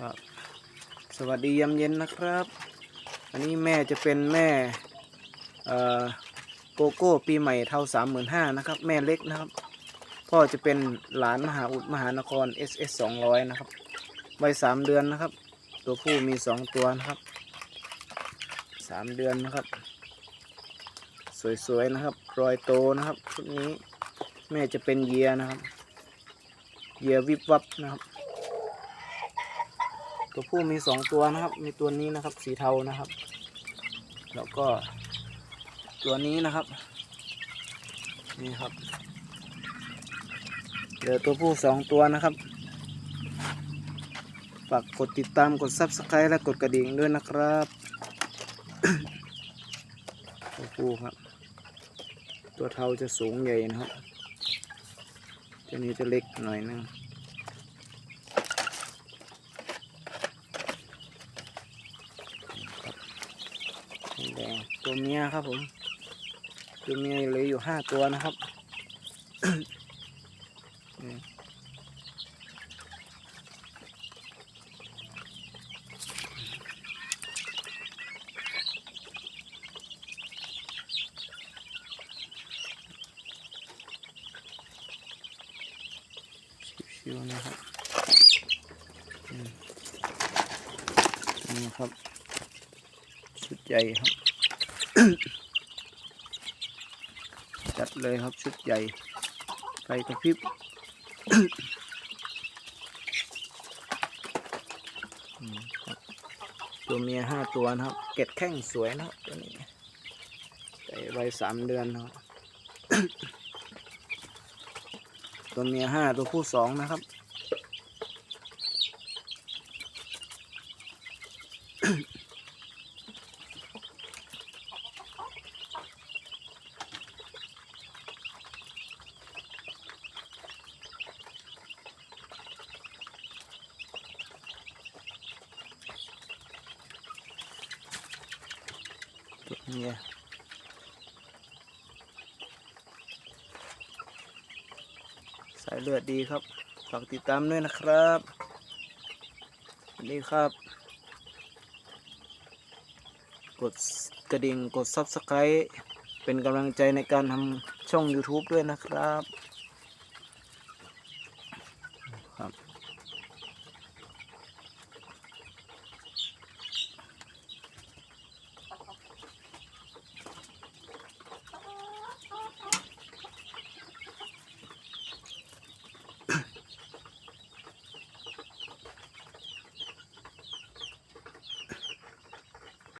ครับ สวัสดียามเย็นนะครับ อันนี้แม่จะเป็นแม่เอ่อโกโก้ปีใหม่เท่าสามหมื่นห้านะครับ แม่เล็กนะครับ พ่อจะเป็นหลานมหาอุดมหานคร SS สองร้อยนะครับวัยสามเดือนนะครับ ตัวผู้มีสองตัวนะครับสามเดือนนะครับ สวยๆนะครับ รอยโตนะครับชุดนี้แม่จะเป็นเยียนะครับ เยื่อวิบวับนะครับ ตัวผู้มีสองตัวนะครับ มีตัวนี้นะครับ สีเทานะครับ แล้วก็ตัวนี้นะครับ นี่ครับเหลือตัวผู้สองตัวนะครับฝากกดติดตามกด subscribe และกดกระดิ่งด้วยนะครับตัวผู้ครับ ตัวเทาจะสูงใหญ่นะครับ ตัวนี้จะเล็กหน่อยนึง แดงตัวเมียครับผม ตัวเมียเหลืออยู่ห้าตัวนะครับชิวๆนะครับนี่ครับ ชุดใหญ่ครับ จัดเลยครับชุดใหญ่ไฟกระพริบตัวเมียห้าตัวนะครับ เก็ดแข้งสวยนะครับตัวนี้ใส่ไว้สามเดือนนะครับตัวเมียห้าตัวผู้สองนะครับ ตัวเมียสายเลือดดีครับ ฝากติดตามด้วยนะครับสวัสดีครับ กดกระดิ่งกด Subscribe เป็นกำลังใจในการทำช่อง YouTube ด้วยนะครับ